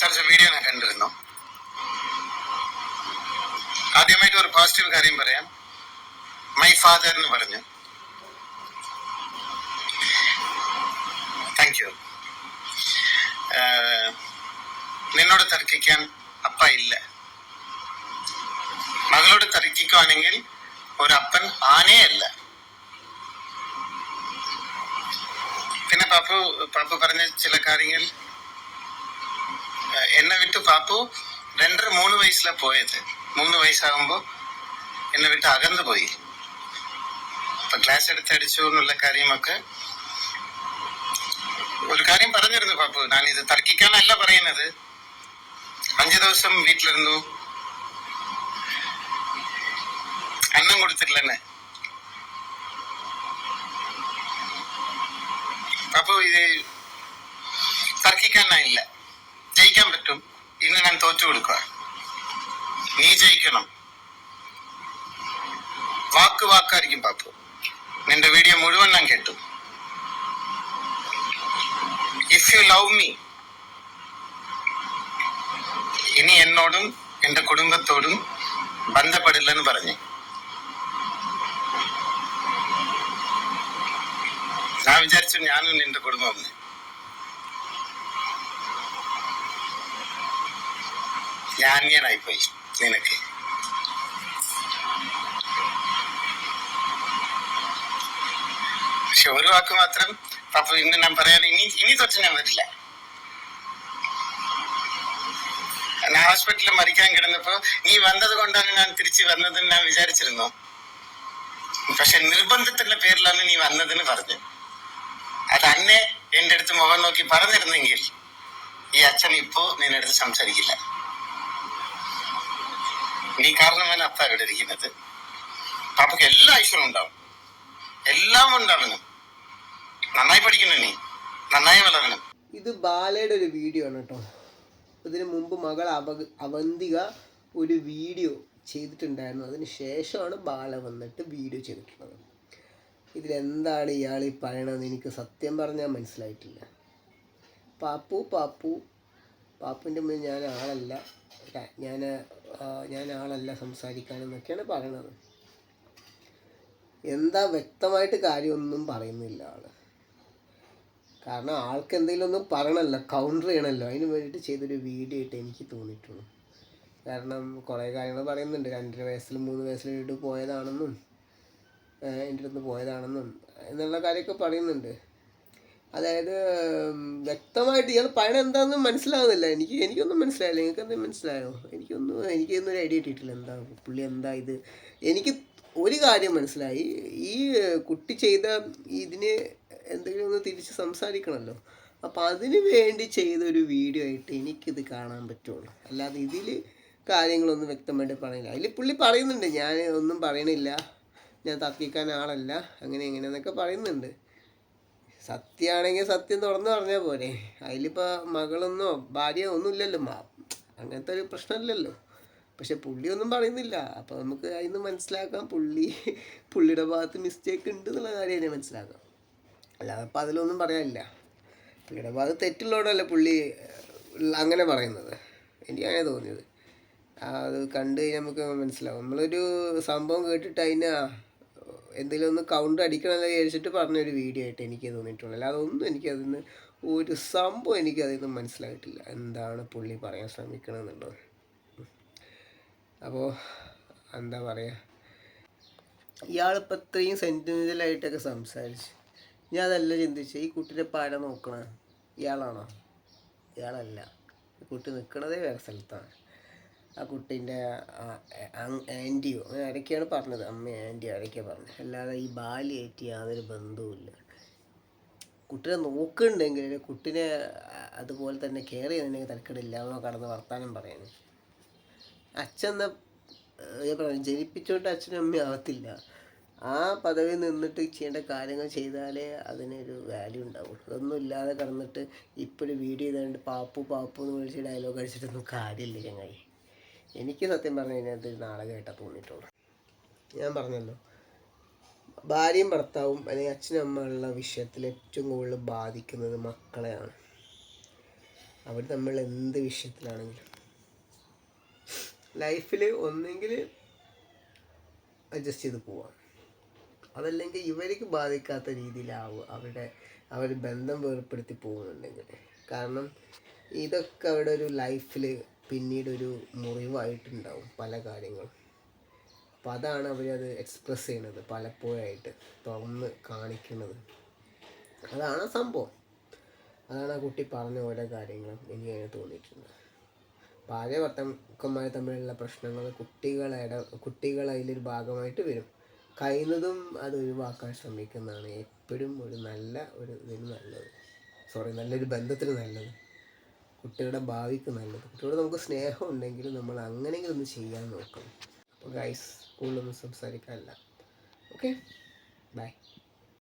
സംസാരിച്ച വീഡിയോ ഞാൻ കണ്ടിരുന്നു. ആദ്യമായിട്ട് ഒരു പോസിറ്റീവ് കാര്യം പറയാം. മൈ ഫാദർ എന്ന് പറഞ്ഞു. താങ്ക് യു നിന്നോട് തർക്കിക്കാൻ അപ്പ ഇല്ല. മകളോട് തർക്കിക്കുവാണെങ്കിൽ ഒരപ്പൻ ആനയല്ല പിന്നെ പാപ്പു പാപ്പു പറഞ്ഞ ചില കാര്യങ്ങൾ എന്നെ വിട്ട് പാപ്പു രണ്ടര മൂന്ന് വയസ്സിലാ പോയത്. മൂന്ന് വയസ്സാകുമ്പോ എന്നെ വിട്ട് അകന്നു പോയി. അപ്പൊ ക്ലാസ് എടുത്ത് അടിച്ചു എന്നുള്ള കാര്യമൊക്കെ ഒരു കാര്യം പറഞ്ഞിരുന്നു പാപ്പു. ഞാൻ ഇത് തർക്കിക്കാനല്ല പറയുന്നത്. അഞ്ചു ദിവസം വീട്ടിലിരുന്നു. അന്നം കൊടുത്തിട്ടില്ല എന്നെ. അപ്പൊ ഇത് തർക്കിക്കാനില്ല ജയിക്കാൻ പറ്റും. ഇന്ന് ഞാൻ തോറ്റു കൊടുക്കുക. നീ ജയിക്കണം. വാക്ക് വാക്കായിരിക്കും പാപ്പു. നിന്റെ വീഡിയോ മുഴുവൻ ഞാൻ കേട്ടു. ഇഫ് യു ലവ് മീ ഇനി എന്നോടും എന്റെ കുടുംബത്തോടും ബന്ധപ്പെടില്ലെന്ന് പറഞ്ഞു. ഞാൻ വിചാരിച്ചു ഞാനും നിന്റെ കുടുംബം എന്ന്. ഞാനിയനായിപ്പോയി നിനക്ക്. പക്ഷെ ഒരു വാക്ക് മാത്രം പപ്പ ഇന്ന് ഞാൻ പറയാൻ ഇനി ഇനി തൊട്ട് ഞാൻ വരില്ല. ഞാൻ ഹോസ്പിറ്റലിൽ മരിക്കാൻ കിടന്നപ്പോ നീ വന്നത് കൊണ്ടാണ് ഞാൻ തിരിച്ചു വന്നതെന്ന് ഞാൻ വിചാരിച്ചിരുന്നു. പക്ഷെ നിർബന്ധത്തിന്റെ പേരിലാണ് നീ വന്നതെന്ന് പറഞ്ഞു. അത് അന്നെ എന്റെ അടുത്ത് മുഖം നോക്കി പറഞ്ഞിരുന്നെങ്കിൽ ഈ അച്ഛൻ ഇപ്പോ നിന്റെ അടുത്ത് സംസാരിക്കില്ല. നീ കാരണമാണ് അപ്പ ഇവിടെ ഇരിക്കുന്നത്. പാപ്പയ്ക്ക് എല്ലാ ഐശ്വര്യം ഉണ്ടാവും. എല്ലാം ഉണ്ടാവണം. നന്നായി പഠിക്കണം നീ നന്നായി വളരണം. ഇത് ബാലയുടെ ഒരു വീഡിയോ ആണ് കേട്ടോ. ഇതിനു മുമ്പ് മകൾ അവ അവന്തിക ഒരു വീഡിയോ ചെയ്തിട്ടുണ്ടായിരുന്നു. അതിന് ശേഷമാണ് ബാല വന്നിട്ട് വീഡിയോ ചെയ്തിട്ടുള്ളത്. ഇതിലെന്താണ് ഇയാൾ ഈ പറയണതെന്ന് എനിക്ക് സത്യം പറഞ്ഞാൽ മനസ്സിലായിട്ടില്ല. പാപ്പു പാപ്പു. പാപ്പുവിന്റെ മുന്നിൽ ഞാൻ ആളല്ല ഞാൻ ഞാൻ ആളല്ല സംസാരിക്കാനെന്നൊക്കെയാണ് പറയണത്. എന്താ വ്യക്തമായിട്ട് കാര്യമൊന്നും പറയുന്നില്ല ആൾ. കാരണം ആൾക്ക് എന്തെങ്കിലും ഒന്നും പറയണമല്ലോ കൗണ്ടർ ചെയ്യണമല്ലോ അതിന് വേണ്ടിയിട്ട് ചെയ്തൊരു വീഡിയോ ആയിട്ട് എനിക്ക് തോന്നിയിട്ടുള്ളൂ. കാരണം കുറേ കാര്യങ്ങൾ പറയുന്നുണ്ട്. രണ്ടര വയസ്സിലും മൂന്ന് വയസ്സിലും ഇട്ട് പോയതാണെന്നും എന്റെ അടുത്ത് പോയതാണെന്നും എന്നുള്ള കാര്യമൊക്കെ പറയുന്നുണ്ട്. അതായത് വ്യക്തമായിട്ട് ഇയാൾ പറയണ എന്താണെന്ന് മനസ്സിലാവുന്നില്ല. എനിക്ക് എനിക്കൊന്നും മനസ്സിലായില്ല. നിങ്ങൾക്ക് എന്തെങ്കിലും മനസ്സിലായോ? എനിക്കൊന്നും എനിക്കൊന്നും ഒരു ഐഡിയ കിട്ടിയിട്ടില്ല. എന്താ പുള്ളി എന്താ ഇത്? എനിക്ക് ഒരു കാര്യം മനസ്സിലായി. ഈ കുട്ടി ചെയ്ത ഇതിന് എന്തെങ്കിലും ഒന്ന് തിരിച്ച് സംസാരിക്കണമല്ലോ അപ്പോൾ അതിന് വേണ്ടി ചെയ്ത ഒരു വീഡിയോ ആയിട്ട് എനിക്കിത് കാണാൻ പറ്റുള്ളൂ. അല്ലാതെ ഇതിൽ കാര്യങ്ങളൊന്നും വ്യക്തമായിട്ട് പറയില്ല അതിൽ പുള്ളി പറയുന്നുണ്ട്. ഞാൻ ഒന്നും പറയണില്ല. ഞാൻ തർക്കിക്കാൻ ആളല്ല. അങ്ങനെ എങ്ങനെയെന്നൊക്കെ പറയുന്നുണ്ട്. സത്യമാണെങ്കിൽ സത്യം തുറന്ന് പറഞ്ഞാൽ പോരെ. അതിലിപ്പോൾ മകളൊന്നോ ഭാര്യ ഒന്നുമില്ലല്ലോ. മാ അങ്ങനത്തെ ഒരു പ്രശ്നമില്ലല്ലോ. പക്ഷെ പുള്ളിയൊന്നും പറയുന്നില്ല. അപ്പോൾ നമുക്ക് അതിന് മനസ്സിലാക്കാം പുള്ളി പുള്ളിയുടെ ഭാഗത്ത് മിസ്റ്റേക്ക് ഉണ്ട് എന്നുള്ള കാര്യം തന്നെ മനസ്സിലാക്കാം. അല്ലാതെ അപ്പോൾ അതിലൊന്നും പറയാനില്ല. പുള്ളിയുടെ ഭാഗത്ത് തെറ്റുള്ളവരല്ലേ പുള്ളി അങ്ങനെ പറയുന്നത്. എനിക്ക് അങ്ങനെ തോന്നിയത്. അത് കണ്ട് കഴിഞ്ഞാൽ നമുക്ക് മനസ്സിലാവും. നമ്മളൊരു സംഭവം കേട്ടിട്ട് അതിന് എന്തെങ്കിലും ഒന്ന് കൗണ്ട് അടിക്കണമെന്ന് വിചാരിച്ചിട്ട് പറഞ്ഞൊരു വീഡിയോ ആയിട്ട് എനിക്ക് തോന്നിയിട്ടുള്ളൂ. അല്ലാതെ ഒന്നും എനിക്കതിന് ഒരു സംഭവം എനിക്കതിൽ നിന്ന് മനസ്സിലായിട്ടില്ല. എന്താണ് പുള്ളി പറയാൻ ശ്രമിക്കണമെന്നുള്ളത് അപ്പോൾ എന്താ പറയുക ഇയാളിപ്പോൾ ഇത്രയും സെന്റിമെന്റലായിട്ടൊക്കെ സംസാരിച്ച്. ഞാൻ അതെല്ലാം ചിന്തിച്ചു ഈ കുട്ടിയുടെ പാര നോക്കണ ഇയാളാണോ? ഇയാളല്ല. കുട്ടി നിൽക്കണതേ വേറെ സ്ഥലത്താണ്. ആ കുട്ടീന്റെ ആന്റിയോ അങ്ങനെ ആരൊക്കെയാണ് പറഞ്ഞത്? അമ്മ ആന്റിയോ ആരൊക്കെയാണ് പറഞ്ഞത്? അല്ലാതെ ഈ ബാലിയായിട്ട് യാതൊരു ബന്ധവുമില്ല കുട്ടിനെ നോക്കുന്നുണ്ടെങ്കിൽ കുട്ടിനെ അതുപോലെ തന്നെ കെയർ ചെയ്യുന്നുണ്ടെങ്കിൽ തരക്കടില്ല അവനോ കടന്ന് വർത്താനം പറയുന്നു അച്ഛൻ പറഞ്ഞു ജനിപ്പിച്ചോണ്ട് അച്ഛനും അമ്മയും ആവത്തില്ല. ആ പദവി നിന്നിട്ട് ചെയ്യേണ്ട കാര്യങ്ങൾ ചെയ്താലേ അതിനൊരു വാല്യൂ ഉണ്ടാവും അതൊന്നും ഇല്ലാതെ കടന്നിട്ട് ഇപ്പോഴും വീഡിയോ ചെയ്തുകൊണ്ട് പാപ്പു പാപ്പു എന്ന് വിളിച്ച് ഡയലോഗ് അടിച്ചിട്ടൊന്നും കാര്യമില്ല ചങ്ങായി. എനിക്ക് സത്യം പറഞ്ഞു കഴിഞ്ഞാൽ നാടകമായിട്ടാണ് തോന്നിയിട്ടുള്ളത് ഞാൻ പറഞ്ഞല്ലോ ഭാര്യയും ഭർത്താവും അല്ലെങ്കിൽ അച്ഛനും അമ്മയുള്ള വിഷയത്തിൽ ഏറ്റവും കൂടുതൽ ബാധിക്കുന്നത് മക്കളെയാണ്. അവർ തമ്മിൽ എന്ത് വിഷയത്തിലാണെങ്കിലും. ലൈഫിൽ ഒന്നെങ്കിൽ അഡ്ജസ്റ്റ് ചെയ്ത് പോവാം അതല്ലെങ്കിൽ ഇവർക്ക് ബാധിക്കാത്ത രീതിയിലാവും അവരുടെ അവർ ബന്ധം വേർപ്പെടുത്തി പോകുന്നുണ്ടെങ്കിൽ. കാരണം ഇതൊക്കെ അവരുടെ ഒരു ലൈഫിൽ പിന്നീടൊരു മുറിവായിട്ടുണ്ടാവും പല കാര്യങ്ങളും. അപ്പോൾ അതാണ് അവരത് എക്സ്പ്രസ് ചെയ്യുന്നത് പലപ്പോഴായിട്ട് തുറന്ന് കാണിക്കുന്നത് അതാണ് സംഭവം. അതാണ് ആ കുട്ടി പറഞ്ഞ ഓരോ കാര്യങ്ങളും എനിക്ക് അതിന് തോന്നിയിട്ടുണ്ട്. ഭാര്യ ഭർത്താക്കന്മാർ തമ്മിലുള്ള പ്രശ്നങ്ങൾ കുട്ടികളുടെ കുട്ടികൾ അതിലൊരു ഭാഗമായിട്ട് വരും. കഴിയുന്നതും അത് ഒഴിവാക്കാൻ ശ്രമിക്കുന്നതാണ് എപ്പോഴും ഒരു നല്ല ഒരു ഇതിന് നല്ലത്. സോറി നല്ലൊരു ബന്ധത്തിന് നല്ലത്. കുട്ടികളുടെ ഭാവിക്ക് നല്ലത്. കുട്ടിയോട് നമുക്ക് സ്നേഹം നമ്മൾ അങ്ങനെയെങ്കിലും ഒന്ന് ചെയ്യാൻ നോക്കണം. അപ്പോൾ ഗൈസ് കൂടുതലൊന്നും സംസാരിക്കാനില്ല. Okay bye